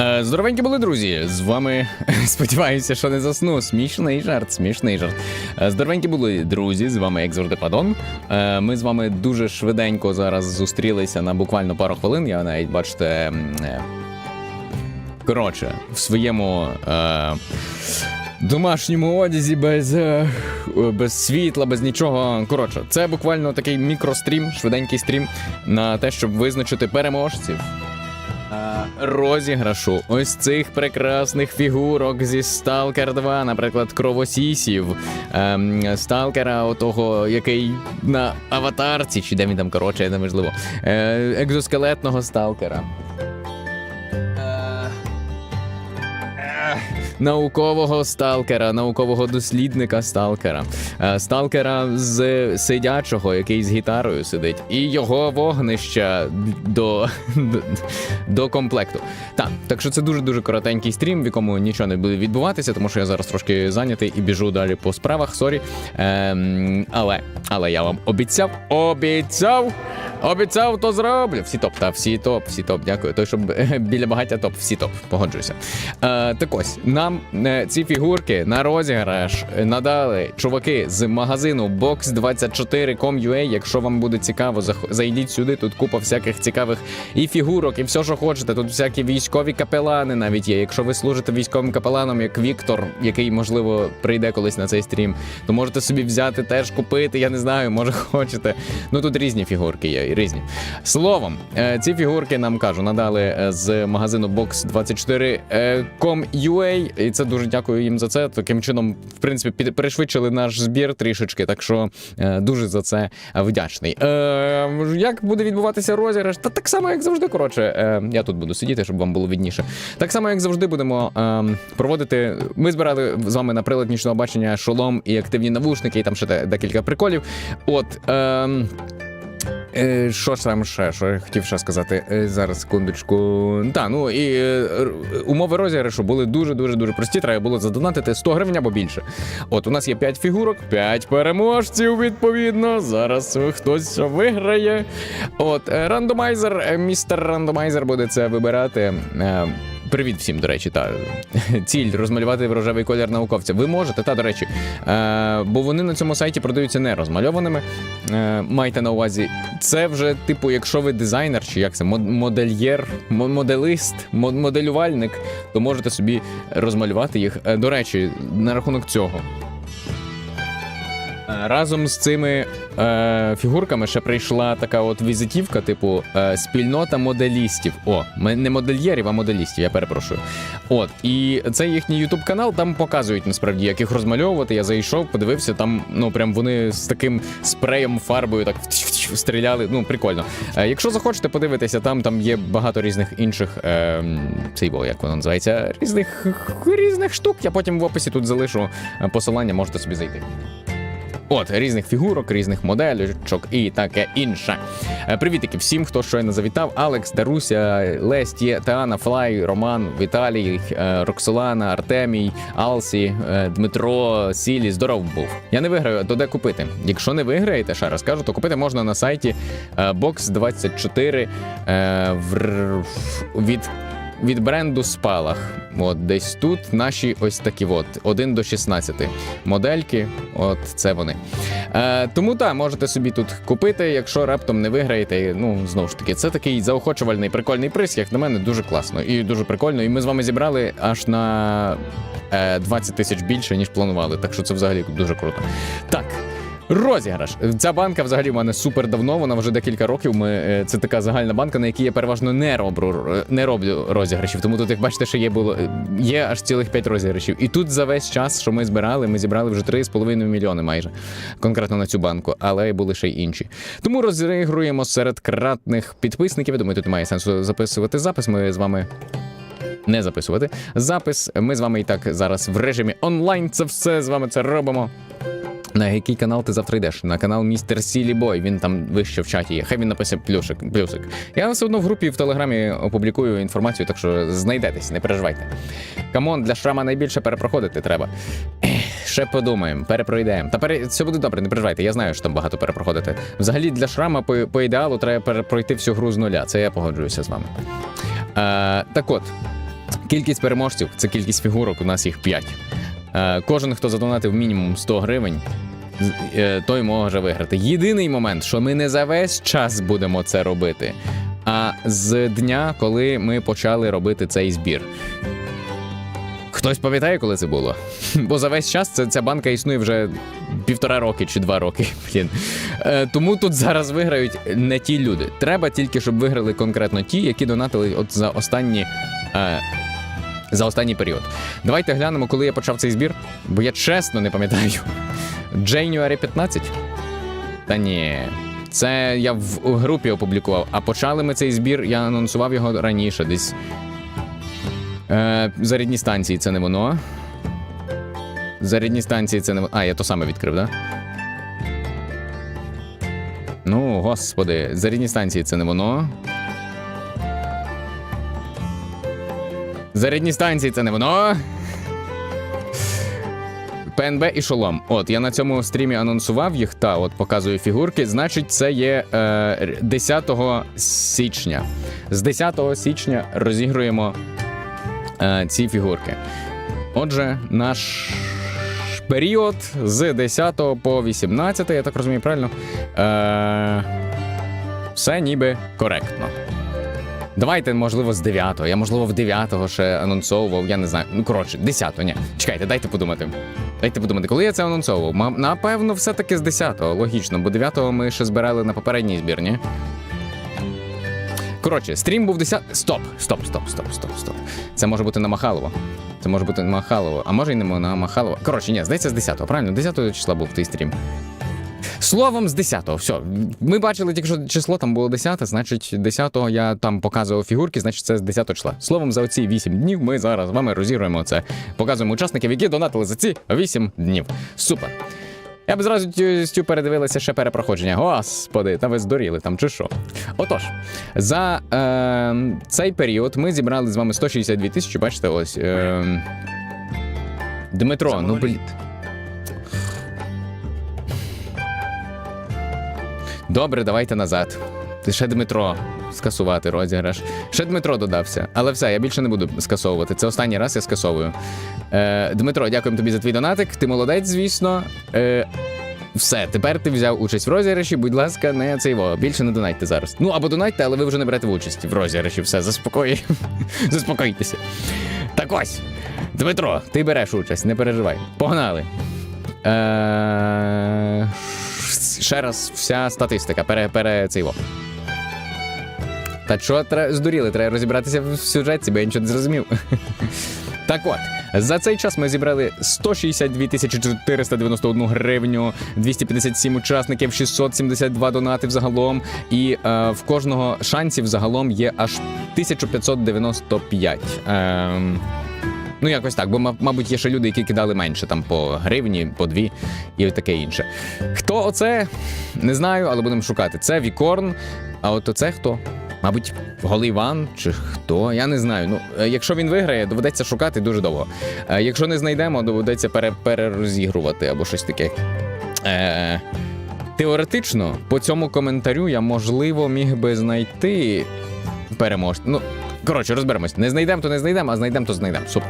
Е, Здоровенькі були друзі. З вами сподіваюся, що не засну. Смішний жарт, смішний жарт. Е, Здоровенькі були друзі. З вами як завжди Падон. Е, Ми з вами дуже швиденько зараз зустрілися на буквально пару хвилин. Я навіть бачите. Коротше, в своєму. Е, Домашньому одязі без, е, без світла, без нічого. Коротше, це буквально такий мікрострім, швиденький стрім на те, щоб визначити переможців розіграшу ось цих прекрасних фігурок зі Сталкер 2, наприклад, кровосісів, ем, сталкера, отого, який на аватарці, чи де він там коротше, неможливо, е, екзоскелетного сталкера. Наукового сталкера, наукового дослідника сталкера, е, сталкера з сидячого, який з гітарою сидить, і його вогнища до, до, до комплекту. Так, так що це дуже дуже коротенький стрім, в якому нічого не буде відбуватися, тому що я зараз трошки зайнятий і біжу далі по справах. Сорі. Ем, але, але я вам обіцяв, обіцяв. Обіцяв, то зроблю. Всі топ, та всі топ, всі топ. Дякую. Той, щоб е, біля багаття топ, всі топ. Погоджуюся. Е, так ось нам е, ці фігурки на розіграш надали чуваки з магазину box24.com.ua. Якщо вам буде цікаво, зайдіть сюди. Тут купа всяких цікавих і фігурок, і все, що хочете. Тут всякі військові капелани навіть є. Якщо ви служите військовим капеланом, як Віктор, який можливо прийде колись на цей стрім, то можете собі взяти теж купити. Я не знаю, може хочете. Ну тут різні фігурки є, і різні. Словом, е, ці фігурки нам кажу, надали е, з магазину box24.com.ua, і це дуже дякую їм за це. Таким чином, в принципі, перешвидшили наш збір трішечки. Так що е, дуже за це вдячний. Е, як буде відбуватися розіграш? Та так само, як завжди. Коротше, е, я тут буду сидіти, щоб вам було відніше. Так само, як завжди, будемо е, проводити. Ми збирали з вами на прилад нічного бачення шолом і активні навушники, і там ще декілька приколів. От. Е, Е, Що ж там ще? Що я хотів ще сказати? Е, Зараз секундочку. Та, ну і е, умови розіграшу були дуже дуже дуже прості. Треба було задонатити 100 гривень або більше. От у нас є 5 фігурок, 5 переможців. Відповідно. Зараз хтось виграє. От е, рандомайзер, е, містер рандомайзер буде це вибирати. Е, Привіт всім, до речі, та ціль розмалювати в рожевий колір науковця. Ви можете, та до речі, е, бо вони на цьому сайті продаються не розмальованими. Е, майте на увазі, це вже, типу, якщо ви дизайнер, чи як це, мод- модельєр, моделист, моделювальник, то можете собі розмалювати їх. Е, до речі, на рахунок цього. Е, Разом з цими е, фігурками ще прийшла така от візитівка, типу е, спільнота моделістів. О, не модельєрів, а моделістів, я перепрошую. От, і це їхній ютуб канал, там показують насправді, як їх розмальовувати. Я зайшов, подивився, там ну прям вони з таким спреєм, фарбою так стріляли. Ну, прикольно. Е, якщо захочете подивитися, там, там є багато різних інших е, м, цей бо, як воно називається, різних різних штук. Я потім в описі тут залишу е, посилання, можете собі зайти. От різних фігурок, різних моделечок і таке інше. Е, Привітики всім, хто щойно завітав. Алекс, Даруся, Лесті, Теана, Флай, Роман, Віталій, е, Роксолана, Артемій, Алсі, е, Дмитро, Сілі. Здоров був. Я не виграю, то де купити. Якщо не виграєте, ще раз кажу, то купити можна на сайті е, Box24 е, від. Від бренду Спалах. От десь тут наші ось такі от 1 до 16 модельки. От це вони. Е, тому так, можете собі тут купити, якщо раптом не виграєте. Ну, знову ж таки, це такий заохочувальний прикольний приз, як на мене, дуже класно і дуже прикольно. І ми з вами зібрали аж на е, 20 тисяч більше, ніж планували. Так що це взагалі дуже круто. Так. Розіграш. Ця банка взагалі в мене супер давно. Вона вже декілька років. Ми е, це така загальна банка, на якій я переважно не роблю не роблю розіграшів. Тому тут, як бачите, ще є було є аж цілих 5 розіграшів. І тут за весь час, що ми збирали, ми зібрали вже 3,5 мільйони майже конкретно на цю банку, але були ще й інші. Тому розігруємо серед кратних підписників. Я думаю, тут немає сенсу записувати запис. Ми з вами. Не записувати запис. Ми з вами і так зараз в режимі онлайн. Це все з вами це робимо. На який канал ти завтра йдеш? На канал Містер Сілі Бой. Він там вище в чаті є. Хай він напише плюсик. плюсик. Я все одно в групі в телеграмі опублікую інформацію, так що знайдетесь, не переживайте. Камон, для шрама найбільше перепроходити треба. Ще подумаємо, перепройдемо. Та пере... все буде добре, не переживайте. Я знаю, що там багато перепроходити. Взагалі для шрама по, по ідеалу треба перепройти всю гру з нуля. Це я погоджуюся з вами. Е, так от. Кількість переможців це кількість фігурок, у нас їх 5. Е, кожен, хто задонатив мінімум 100 гривень, е, той може виграти. Єдиний момент, що ми не за весь час будемо це робити, а з дня, коли ми почали робити цей збір. Хтось пам'ятає, коли це було? Бо за весь час це, ця банка існує вже півтора роки чи два роки. Блін. Е, тому тут зараз виграють не ті люди. Треба тільки, щоб виграли конкретно ті, які донатили от за останні. Е, за останній період. Давайте глянемо, коли я почав цей збір, бо я чесно не пам'ятаю. January 15? Та ні. Це я в групі опублікував. А почали ми цей збір, я анонсував його раніше, десь. Е, зарядні станції це не воно. Зарядні станції це не воно. А, я то саме відкрив? Да? Ну, господи, зарядні станції це не воно. Зарядні станції це не воно. ПНБ і шолом. От, я на цьому стрімі анонсував їх, та от показую фігурки. Значить, це є е, 10 січня. З 10 січня розігруємо е, ці фігурки. Отже, наш період з 10 по 18, я так розумію, правильно? Е, все ніби коректно. Давайте, можливо, з 9-го. Я, можливо, в 9-го ще анонсовував, я не знаю. Ну, коротше, 10-го, ні. Чекайте, дайте подумати. Дайте подумати, коли я це анонсовував? Напевно, все-таки з 10-го, логічно, бо 9-го ми ще збирали на попередній збір, ні? Коротше, стрім був 10. Стоп! Стоп, стоп, стоп, стоп, стоп. Це може бути на Махалово. Це може бути на Махалово, а може й не на Махалово. Коротше, ні, здається, з 10-го, правильно? 10-го числа був той стрім. Словом, з 10-го, все. Ми бачили тільки число там було 10, значить, 10-го я там показував фігурки, значить це з 10 числа. Словом, за оці 8 днів ми зараз з вами розігруємо це. Показуємо учасників, які донатили за ці 8 днів. Супер. Я б зразу тю- передивилася ще перепроходження. Господи, та ви здуріли там чи що? Отож, за е, цей період ми зібрали з вами 162 тисячі, бачите, ось. Е, Дмитро, ну блін. Добре, давайте назад. Ще Дмитро скасувати розіграш. Ще Дмитро додався. Але все, я більше не буду скасовувати. Це останній раз я скасовую. Е, Дмитро, дякуємо тобі за твій донатик. Ти молодець, звісно. Е, все, тепер ти взяв участь в розіграші. Будь ласка, не цей во. Більше не донатьте зараз. Ну або донатьте, але ви вже не берете участь в розіграші. Все, заспокої. Заспокойтеся. Так ось. Дмитро, ти береш участь, не переживай. Погнали. Е, ще раз вся статистика. Пере, пере цей во. Та що тре- здуріли? Треба розібратися в сюжеті, бо я нічого не зрозумів. Так от, за цей час ми зібрали 162 491 гривню, 257 учасників, 672 донати взагалом. І е, в кожного шансів загалом є аж 1595. Ем, Ну, якось так, бо, мабуть, є ще люди, які кидали менше, там по гривні, по дві і таке інше. Хто оце? Не знаю, але будемо шукати. Це Вікорн. А от оце хто? Мабуть, Голий Іван чи хто? Я не знаю. Ну, е, якщо він виграє, доведеться шукати дуже довго. Е, Якщо не знайдемо, доведеться пере- перерозігрувати або щось таке. Е, теоретично, по цьому коментарю я, можливо, міг би знайти переможця. Ну, коротше, розберемось. Не знайдемо, то не знайдемо, а знайдемо, то знайдемо. Супер.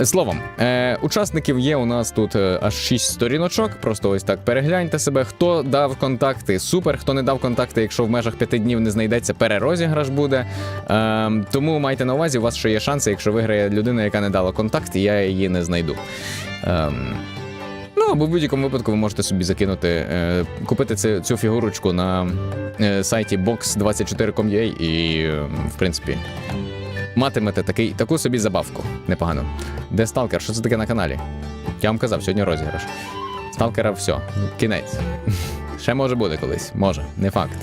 Е, Словом, е, учасників є у нас тут е, аж 6 сторіночок. Просто ось так перегляньте себе. Хто дав контакти, супер. Хто не дав контакти, якщо в межах 5 днів не знайдеться, перерозіграш буде. Е, тому майте на увазі, у вас ще є шанси, якщо виграє людина, яка не дала контакт, я її не знайду. Ем, Ну, або в будь-якому випадку ви можете собі закинути, е, купити цю, цю фігурочку на е, сайті box24.com.ua і, е, в принципі, матимете такий, таку собі забавку. Непогано. Де сталкер? Що це таке на каналі? Я вам казав, сьогодні розіграш. Сталкера все, кінець. Ще може буде колись, може, не факт.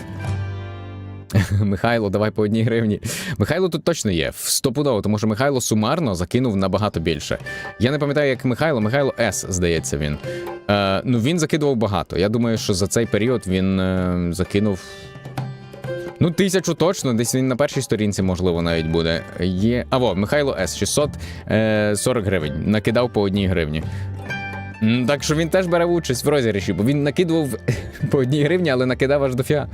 Михайло, давай по одній гривні. Михайло тут точно є, стопудово, тому що Михайло сумарно закинув набагато більше. Я не пам'ятаю, як Михайло, Михайло С, здається, він. Е, ну він закидував багато. Я думаю, що за цей період він е, закинув. Ну, тисячу точно, десь він на першій сторінці, можливо, навіть буде. Є. А во, Михайло С, 640 гривень. Накидав по одній гривні. Так що він теж бере участь в розіграші, бо він накидував по одній гривні, але накидав аж до фіа.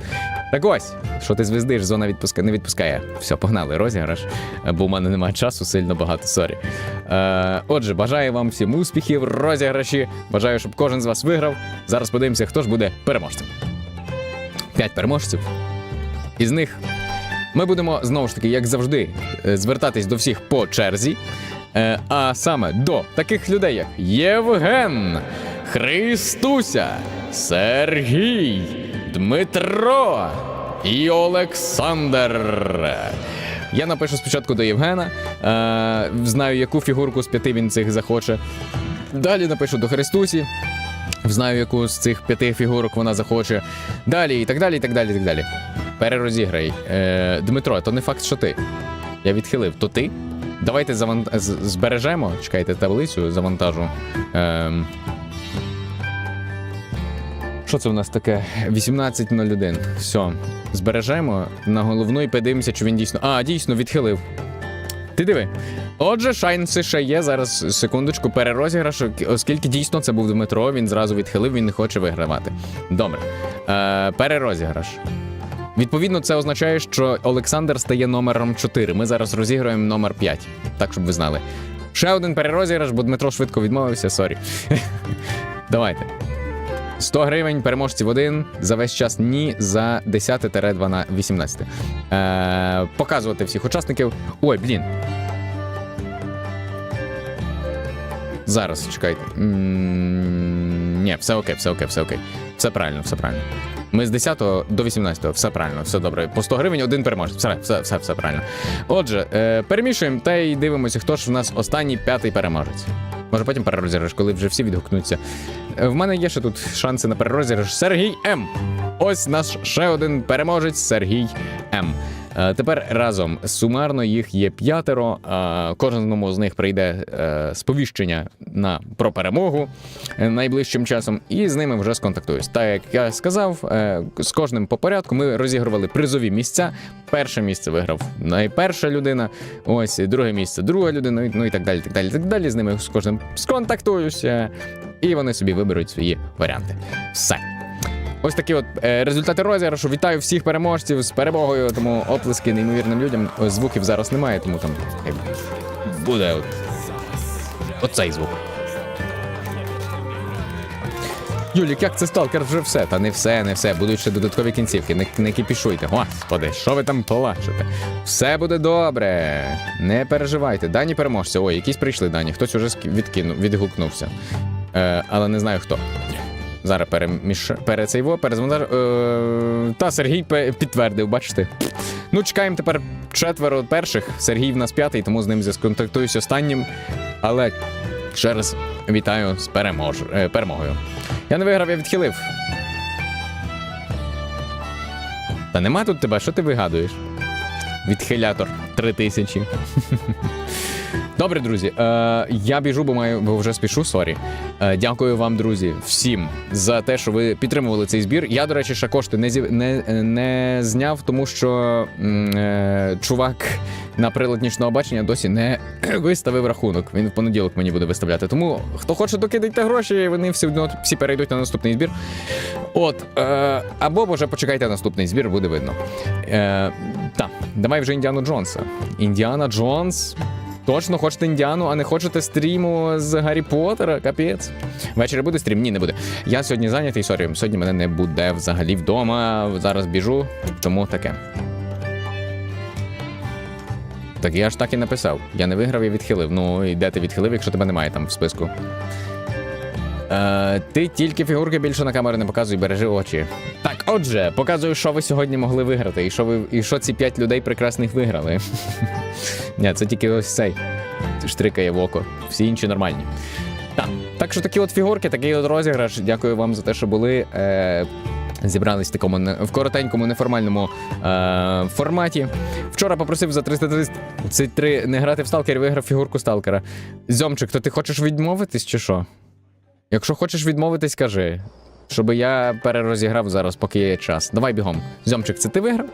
Так ось, що ти звездиш, зона відпуска... не відпускає. Все, погнали, розіграш, бо в мене немає часу, сильно багато, сорі. Е, отже, бажаю вам всім успіхів, розіграші. Бажаю, щоб кожен з вас виграв. Зараз подивимося, хто ж буде переможцем. П'ять переможців. Із них ми будемо знову ж таки, як завжди, е, звертатись до всіх по черзі. Е, А саме до таких людей, як Євген, Христуся, Сергій, Дмитро і Олександр. Я напишу спочатку до Євгена. Е, знаю, яку фігурку з п'яти він цих захоче. Далі напишу до Христусі. Знаю, яку з цих п'яти фігурок вона захоче. Далі і так далі, і так далі, і так далі. Перерозіграй. Е, Дмитро, то не факт, що ти. Я відхилив, то ти. Давайте завант... збережемо. Чекайте таблицю, завантажу. Ем... Що це у нас таке? 18.01. Все. Збережемо на головну і подивимося, чи він дійсно. А, дійсно, відхилив. Ти диви. Отже, шанси ще є. Зараз секундочку перерозіграш, оскільки дійсно це був Дмитро, він зразу відхилив, він не хоче вигравати. Добре. Е, перерозіграш. Відповідно, це означає, що Олександр стає номером 4. Ми зараз розіграємо номер 5. Так, щоб ви знали. Ще один перерозіграш, бо Дмитро швидко відмовився, сорі. Давайте. 100 гривень переможців один. За весь час ні, за 10-18. Е, показувати всіх учасників. Ой, блін. Зараз, чекайте. М, Ні, все окей, все окей, все окей. Все правильно, все правильно. Ми з 10 до 18, все правильно, все добре. По 100 гривень один переможець. Все, все, все, все правильно. Отже, е, перемішуємо та й дивимося, хто ж в нас останній п'ятий переможець. Може потім перерозіграш, коли вже всі відгукнуться. Е, В мене є ще тут шанси на перерозіграш. Сергій М. Ось наш ще один переможець Сергій М. Е, Тепер разом сумарно їх є п'ятеро. Кожному з них прийде е, сповіщення на про перемогу найближчим часом, і з ними вже сконтактуюсь. Так як я сказав, з кожним по порядку ми розігрували призові місця. Перше місце виграв найперша людина. Ось друге місце, друга людина. Ну і так далі. Так далі. Так далі. З ними з кожним сконтактуюся, і вони собі виберуть свої варіанти. Все. Ось такі от е, результати розіграшу. Вітаю всіх переможців з перемогою. Тому оплески неймовірним людям. Звуків зараз немає, тому там буде от, оцей звук. Юлік, як це сталкер вже все? Та не все, не все. Будуть ще додаткові кінцівки. Не, не кипішуйте. Господи, що ви там плачете? Все буде добре. Не переживайте. Дані переможця. Ой, якісь прийшли дані. Хтось уже відкинув, відгукнувся. Е, але не знаю хто. Зараз переміш... пере цей перезвонтаж. Е... Та Сергій підтвердив, бачите. Ну, чекаємо тепер четверо перших. Сергій в нас п'ятий, тому з ним сконтактуюсь останнім. Але ще раз вітаю з перемож... е, перемогою. Я не виграв, я відхилив. Та нема тут тебе, що ти вигадуєш? Відхилятор 3000. Добре, друзі. Е, я біжу, бо маю бо вже спішу. Сорі. Е, дякую вам, друзі, всім за те, що ви підтримували цей збір. Я, до речі, ще кошти не зі не, не зняв, тому що е, чувак на прилад нічного бачення досі не виставив рахунок. Він в понеділок мені буде виставляти. Тому хто хоче докидайте гроші, вони всі одно всі перейдуть на наступний збір. От е, або може почекайте наступний збір, буде видно. Е, так, давай вже Індіану Джонса. Індіана Джонс. Точно хочете Індіану, а не хочете стріму з Гаррі Поттера? Капець. Ввечері буде стрім? Ні, не буде. Я сьогодні зайнятий, сорі. Сьогодні мене не буде взагалі вдома. Зараз біжу, тому таке. Так я ж так і написав. Я не виграв, я відхилив. Ну, і де ти відхилив, якщо тебе немає там в списку. Е, ти тільки фігурки більше на камеру не показуй, бережи очі. Так, отже, показую, що ви сьогодні могли виграти, і що ви і що ці п'ять людей прекрасних виграли. Ні, це тільки ось цей. Штрикає в око. Всі інші нормальні. Так, так що такі от фігурки, такий от розіграш. Дякую вам за те, що були. Е, Зібрались в такому в коротенькому неформальному е, форматі. Вчора попросив за 333 не грати в сталкер, виграв фігурку сталкера. Зьомчик, то ти хочеш відмовитись чи що? Якщо хочеш відмовитись, кажи. Щоб я перерозіграв зараз, поки є час. Давай бігом. Зьомчик, це ти виграв?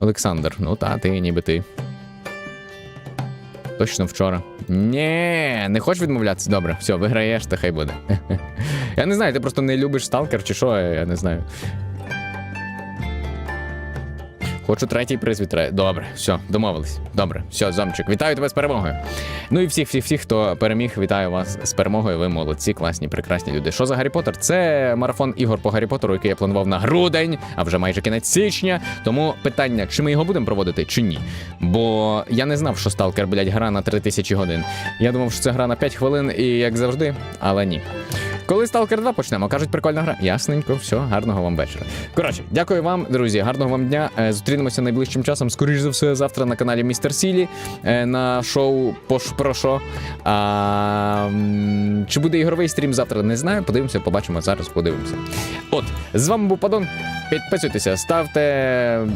Олександр, ну та, ти, ніби ти. Точно вчора. Ні, не хочеш відмовлятися? Добре, все, виграєш, та хай буде. Я не знаю, ти просто не любиш сталкер чи що, я не знаю. Хочу третій приз від Добре, все, домовились. Добре, все, зомчик. Вітаю тебе з перемогою. Ну і всіх, всіх, всіх, хто переміг, вітаю вас з перемогою. Ви молодці, класні, прекрасні люди. Що за Гаррі Поттер? Це марафон ігор по Гаррі Поттеру, який я планував на грудень, а вже майже кінець січня. Тому питання, чи ми його будемо проводити, чи ні. Бо я не знав, що Сталкер, блядь, гра на 3000 годин. Я думав, що це гра на 5 хвилин і як завжди, але ні. Коли Stalker 2 почнемо, кажуть, прикольна гра. Ясненько, все, гарного вам вечора. Коротше, дякую вам, друзі. Гарного вам дня. Е, Зустрінемося найближчим часом. Скоріш за все, завтра на каналі Містер Сілі е, на шоу «Пош про що. А, чи буде ігровий стрім завтра? Не знаю. Подивимося, побачимо зараз. Подивимося. От, з вами був Падон. Підписуйтеся, ставте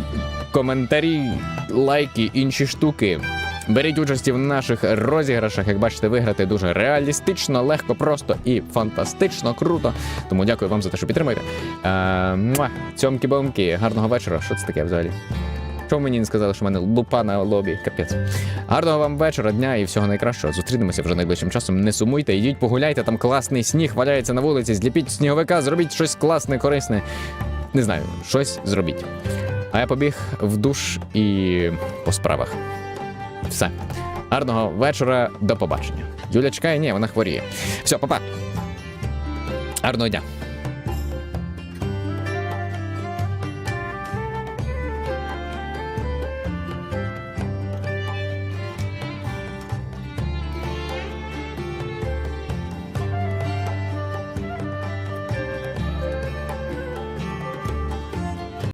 коментарі, лайки, інші штуки. Беріть участі в наших розіграшах. Як бачите, виграти дуже реалістично, легко, просто і фантастично круто. Тому дякую вам за те, що підтримуєте. Е. Цьомки-бомки, гарного вечора. Що це таке взагалі? Що мені не сказали, що в мене лупа на лобі? Капець. Гарного вам вечора, дня і всього найкращого. Зустрінемося вже найближчим часом. Не сумуйте, йдіть погуляйте, там класний сніг валяється на вулиці, зліпіть сніговика, зробіть щось класне, корисне. Не знаю, щось зробіть. А я побіг в душ і по справах. Все. Гарного вечора, до побачення. Юля чекає, ні, вона хворіє. Все, па-па. Гарного дня.